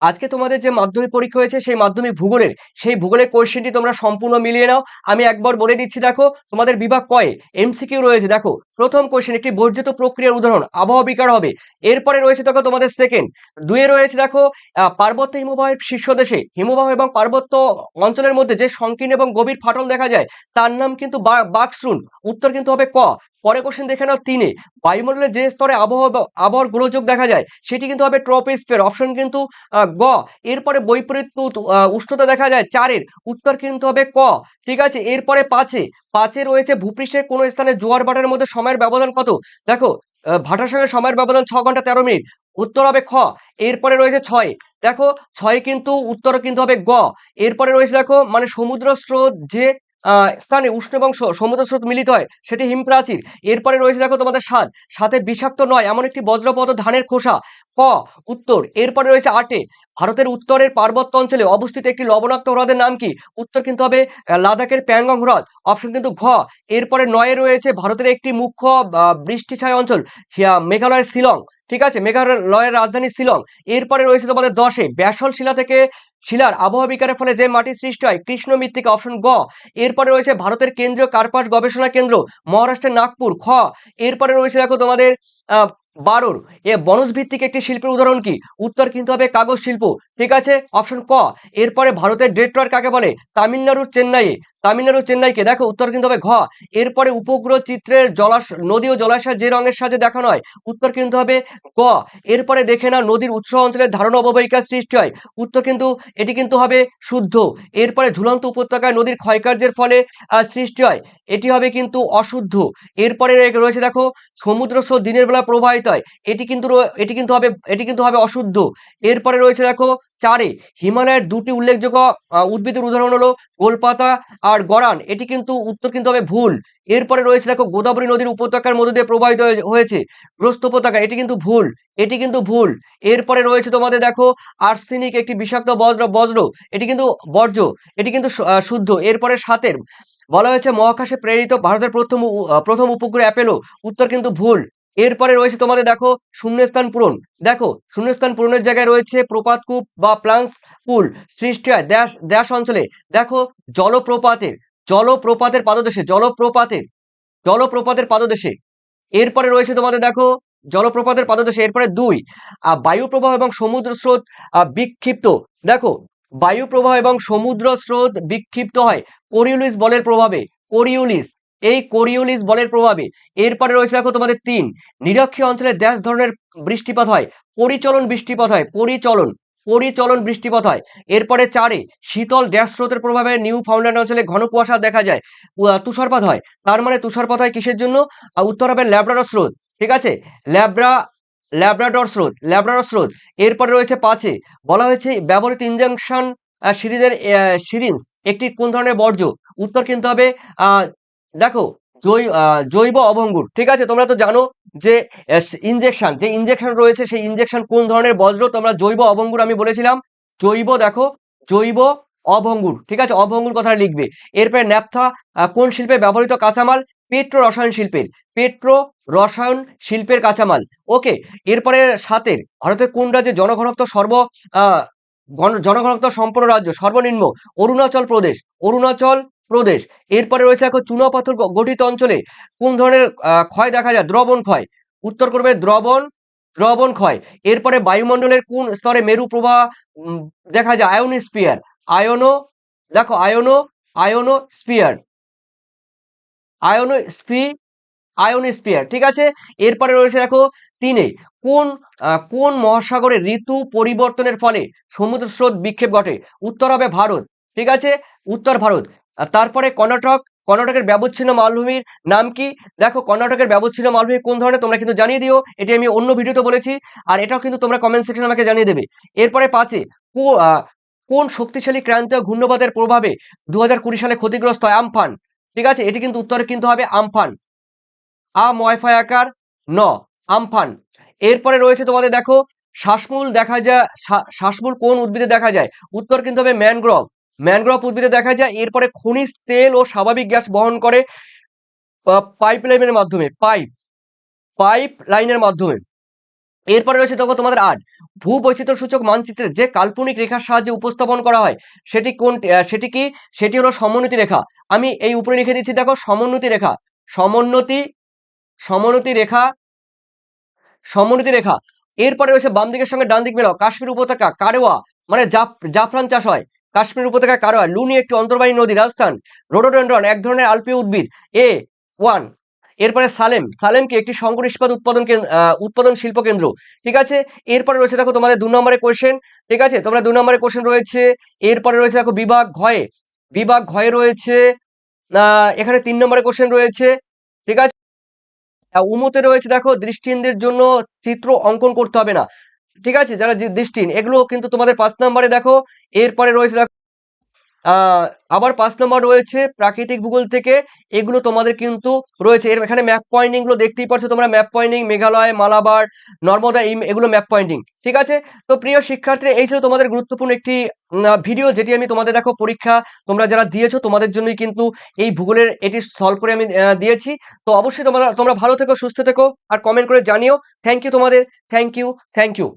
আজকে তোমাদের যে মাধ্যমিক পরীক্ষা হয়েছে, সেই মাধ্যমিক ভূগোলের, সেই ভূগোলের কোয়েশ্চেনটি তোমরা সম্পূর্ণ মিলিয়ে নাও। আমি একবার বলে দিচ্ছি, দেখো, তোমাদের বিভাগ কয়ে? এমসিকিউ রয়েছে, দেখো। প্রথম কোশ্চেন একটি বর্জিত প্রক্রিয়ার উদাহরণ, আবহাওয়া বিকার হবে। এরপরে রয়েছে, দেখো, তোমাদের সেকেন্ড দুয়ে রয়েছে, দেখো পার্বত্য হিমবাহের শীর্ষ দেশে হিমবাহ এবং পার্বত্য অঞ্চলের মধ্যে যে সংকীর্ণ এবং গভীর ফাটল দেখা যায়, তার নাম কিন্তু বা- বাকশ্রুন উত্তর কিন্তু হবে ক। পরে কোশ্চেন দেখে নাও তিনে। বায়ুমণ্ডলের যে স্তরে আবহাওয়া আবহাওয়ার গোলযোগ দেখা যায়, সেটি কিন্তু হবে ট্রপোস্ফিয়ার অপশন কিন্তু গ। এরপরে বৈপরীত্য উত- উষ্ণতা দেখা যায় চারের। উত্তর কিন্তু হবে ক। ঠিক আছে? এরপরে পাঁচে। পাঁচে রয়েছে ভূপৃষ্ঠের কোনো স্থানে জোয়ার ভাটার মধ্যে সময়ের ব্যবধান কত? দেখো ভাটার সঙ্গে সময়ের ব্যবধান ছ ঘণ্টা তেরো মিনিট। উত্তর হবে খ। এরপরে রয়েছে ছয়। দেখো, ছয় কিন্তু, উত্তর কিন্তু হবে গ। এরপরে রয়েছে দেখো মানে সমুদ্র স্রোত যে স্থানে উষ্ণ এবং সমুদ্র স্রোত মিলিত হয়, সেটি হিমপ্রাচীর। এরপরে রয়েছে দেখো তোমাদের সাত সাথে বিষাক্ত নয়, এমন একটি বজ্রপদ ধানের খোসা। ক, উত্তর। এরপরে রয়েছে আটে। ভারতের উত্তরের পার্বত্য অঞ্চলে অবস্থিত একটি লবণাক্ত হ্রদের নাম কি? উত্তর কিন্তু হবে লাদাখের প্যাংগং হ্রদ। অপশন কিন্তু ঘ। এরপরে নয়ে রয়েছে ভারতের একটি মুখ্য বৃষ্টি বৃষ্টিছায়া অঞ্চল মেঘালয়ের শিলং। ঠিক আছে? মেঘালয়ের রাজধানী শিলং। এরপরে রয়েছে তোমাদের দশে। ব্যাসল শিলা থেকে শিলার আবহাওয়া বিকারের ফলে যে মাটি সৃষ্টি হয়, কৃষ্ণ মৃত্তিকা অপশন গ। এরপরে রয়েছে ভারতের কেন্দ্রীয় কার্পাস গবেষণা কেন্দ্র, মহারাষ্ট্রের নাগপুর, খ। এরপরে রয়েছে দেখো তোমাদের বারোর। এ বনজ ভিত্তিক একটি শিল্পের উদাহরণ কি? উত্তর কিন্তু হবে কাগজ শিল্প। ঠিক আছে? অপশন ক। এরপরে ভারতের ডেট্রয়েট কাকে বলে? তামিলনাড়ুর চেন্নাইয়ে। তামিলনাড়ু, চেন্নাইকে। দেখো, উত্তর কিন্তু হবে ঘ। এরপরে উপগ্রহ চিত্রের জলাশ, নদী ও জলাশয় যে রঙের সাথে দেখানো হয় উত্তর কিন্তু হবে গ এরপরে দেখে না নদীর উৎস অঞ্চলের ধারণ অববাহিকার সৃষ্টি হয়। উত্তর কিন্তু, এটি কিন্তু হবে শুদ্ধ। এরপরে ঝুলন্ত উপত্যকায় নদীর ক্ষয়কার্যের ফলে সৃষ্টি হয়। এটি হবে কিন্তু অশুদ্ধ। এরপরে রয়েছে দেখো, সমুদ্র স্রোত দিনের বেলা প্রবাহিত হয়। এটি কিন্তু এটি কিন্তু হবে, এটি কিন্তু হবে অশুদ্ধ। এরপরে রয়েছে দেখো চারে। হিমালয়ের দুটি উল্লেখযোগ্য উদ্ভিদের উদাহরণ হলো গোলপাতা আর গরান। এটি কিন্তু উত্তর কিন্তু হবে ভুল। এরপরে রয়েছে দেখো গোদাবরী নদীর উপত্যকার মধ্যে দিয়ে প্রবাহিত হয়ে- হয়েছে গ্রস্ত উপত্যকা। এটি কিন্তু ভুল। এটি কিন্তু ভুল। এরপরে রয়েছে তোমাদের দেখো আর্সেনিক একটি বিষাক্ত বজ্র বজ্র। এটি কিন্তু বর্জ্য। এটি কিন্তু শুদ্ধ। এরপরে সাতের। বলা হয়েছে মহাকাশে প্রেরিত ভারতের প্রথম প্রথম উপগ্রহ অ্যাপেলো। উত্তর কিন্তু ভুল। এরপরে রয়েছে তোমাদের দেখো শূন্যস্থান পূরণ। দেখো, শূন্যস্থান পূরণের জায়গায় রয়েছে প্রপাতকূপ বা প্লান্স পুল সৃষ্টি হয় দেশ দেশ অঞ্চলে। দেখো, জলপ্রপাতের জলপ্রপাতের পাদদেশে, জলপ্রপাতের জলপ্রপাতের পাদদেশে। এরপরে রয়েছে তোমাদের দেখো, জলপ্রপাতের পাদদেশে, এরপরে দুই বায়ু প্রবাহ এবং সমুদ্র স্রোত বিক্ষিপ্ত। দেখো, বায়ু প্রবাহ এবং সমুদ্র স্রোত বিক্ষিপ্ত হয় কোরিওলিস বলের প্রভাবে, কোরিওলিস। এই কোরিওলিস বলের প্রভাবে। এরপরে রয়েছে দেখো তোমাদের তিন। নিরক্ষীয় অঞ্চলে দেশ ধরনের বৃষ্টিপাত হয়, পরিচলন বৃষ্টিপাত হয়, পরিচলন পরিচলন বৃষ্টিপাত হয়। এরপরে চারে, শীতল ড্যাশ স্রোতের প্রভাবে নিউ ফাউন্ডল্যান্ড অঞ্চলে ঘন কুয়াশা দেখা যায় তুষারপাত হয়। তার মানে তুষারপাত হয় কিসের জন্য? উত্তর হবে ল্যাব্রাডর স্রোত, ঠিক আছে? ল্যাব্রা, ল্যাব্রাডর স্রোত ল্যাব্রাডর স্রোত। এরপরে রয়েছে পাঁচে, বলা হয়েছে ব্যবহৃত ইনজাংশন সিরিজের সিরিঞ্জ, একটি কোন ধরনের বর্জ্য? উত্তর কিন্তু হবে দেখো জৈব অভঙ্গুর ঠিক আছে? তোমরা তো জানো যে ইনজেকশন যে ইনজেকশন রয়েছে, সেই ইনজেকশন কোন ধরনের বজ্র? তোমরা জৈব অভঙ্গুর আমি বলেছিলাম। জৈব দেখো, জৈব অভঙ্গুর ঠিক আছে? অভঙ্গুর কথা লিখবে। এরপরে ন্যাপথা কোন শিল্পে ব্যবহৃত কাঁচামাল? পেট্রো রসায়ন শিল্পের। পেট্রো রসায়ন শিল্পের কাঁচামাল। ওকে, এরপরে সাতের ভারতের কোন রাজ্যে জনঘনত্ব সর্ব জনঘনত্ব সম্পন্ন রাজ্য? সর্বনিম্ন, অরুণাচল প্রদেশ। অরুণাচল প্রদেশ। এরপরে রয়েছে দেখো চুনাপাথর গঠিত অঞ্চলে কোন ধরনের ক্ষয় দেখা যায়? দ্রবণ ক্ষয়। উত্তর করবে দ্রবণ দ্রবণ ক্ষয়। এরপরে বায়ুমণ্ডলের কোন স্তরে মেরু প্রবাহ দেখা যায়? আয়োনোস্ফিয়ার। আয়নো, দেখো আয়নো, আয়োনোস্ফিয়ার। আয়োনোস্ফি, আয়োনোস্ফিয়ার, ঠিক আছে? এরপরে রয়েছে দেখো তিনে, কোন কোন মহাসাগরে ঋতু পরিবর্তনের ফলে সমুদ্র স্রোত বিক্ষেপ ঘটে? উত্তর হবে ভারত, ঠিক আছে? উত্তর ভারত। আর তারপরে কর্ণাটক, কর্ণাটকের ব্যবচ্ছিন্ন মালভূমির নাম কি? দেখো, কর্ণাটকের ব্যবচ্ছিন্ন মালভূমি কোন ধরনের তোমরা কিন্তু জানিয়ে দিও, এটি আমি অন্য ভিডিওতে বলেছি, আর এটাও কিন্তু তোমরা কমেন্ট সেকশনে আমাকে জানিয়ে দেবে। এরপরে পাঁচে কোন শক্তিশালী ক্রান্তীয় ঘূর্ণবাদের প্রভাবে দু হাজার কুড়ি সালে ক্ষতিগ্রস্ত হয় আমফান? ঠিক আছে, এটি কিন্তু উত্তরে কিন্তু হবে আমফান। আ আকার, ন, আমফান। এরপরে রয়েছে তোমাদের দেখো, শ্বাসমূল দেখা যায়, শ্বা- শ্বাসমূল কোন উদ্ভিদে দেখা যায়? উত্তর কিন্তু হবে ম্যানগ্রোভ। ম্যানগ্রোভ উদ্ভিদে দেখা যায় এরপরে খনিজ তেল ও স্বাভাবিক গ্যাস বহন করে পাইপ লাইনের মাধ্যমে পাইপ পাইপ লাইনের মাধ্যমে। এরপরে রয়েছে দেখো তোমাদের আট ভূবৈচিত্র্য সূচক মানচিত্রের যে কাল্পনিক রেখার সাহায্যে উপস্থাপন করা হয়, সেটি কোন সেটি কি? সেটি হলো সমোন্নতি রেখা। আমি এই উপরে লিখে দিচ্ছি দেখো সমোন্নতি রেখা। সমোন্নতি সমোন্নতি রেখা সমোন্নতি রেখা। এরপরে রয়েছে বাম দিকের সঙ্গে ডান দিক মেলাও। কাশ্মীর উপত্যকা, কারেওয়া মানে জাফ, জাফরান চাষ হয়। কাশ্মীর উপত্যকা কারেওয়া লুনি একটি অন্তর্বাহী নদী, রাজস্থান, রোডোডেন্ড্রন, এক ধরনের আলপীয় উদ্ভিদ, এ ওয়ান। এরপরে সালেম, সালেমকে একটি সংকর ইস্পাত উৎপাদন উৎপাদন শিল্প কেন্দ্র। ঠিক আছে? এরপরে রয়েছে দেখো তোমাদের দু নম্বরের কোয়েশ্চেন ঠিক আছে? তোমরা দু নম্বরের কোয়েশ্চেন রয়েছে, এরপরে রয়েছে দেখো বিভাগ ঘয়ে বিভাগ ঘয়ে রয়েছে এখানে তিন নম্বরের কোশ্চেন রয়েছে, ঠিক আছে? উমতে রয়েছে দেখো দৃষ্টিহীনদের জন্য চিত্র অঙ্কন করতে হবে না। ঠিক আছে, যারা দৃষ্টিহীন এগুলো কিন্তু তোমাদের পাঁচ নম্বরে দেখো, এরপরে রয়েছে আবার পাঁচ নম্বর রয়েছে প্রাকৃতিক ভূগোল থেকে, এগুলো তোমাদের কিন্তু রয়েছে, এর এখানে ম্যাপ পয়েন্টিংগুলো দেখতেই পারছ তোমরা ম্যাপ পয়েন্টিং মেঘালয়, মালাবার, নর্মদা, এই এগুলো ম্যাপ পয়েন্টিং ঠিক আছে? তো প্রিয় শিক্ষার্থী এই ছিল তোমাদের গুরুত্বপূর্ণ একটি ভিডিও যেটি আমি তোমাদের দেখো পরীক্ষা তোমরা যারা দিয়েছ, তোমাদের জন্যই কিন্তু এই ভূগোলের এটি সলভ করে আমি দিয়েছি। তো অবশ্যই তোমরা তোমরা ভালো থেকো, সুস্থ থেকো, আর কমেন্ট করে জানিও। থ্যাংক ইউ তোমাদের থ্যাংক ইউ থ্যাংক ইউ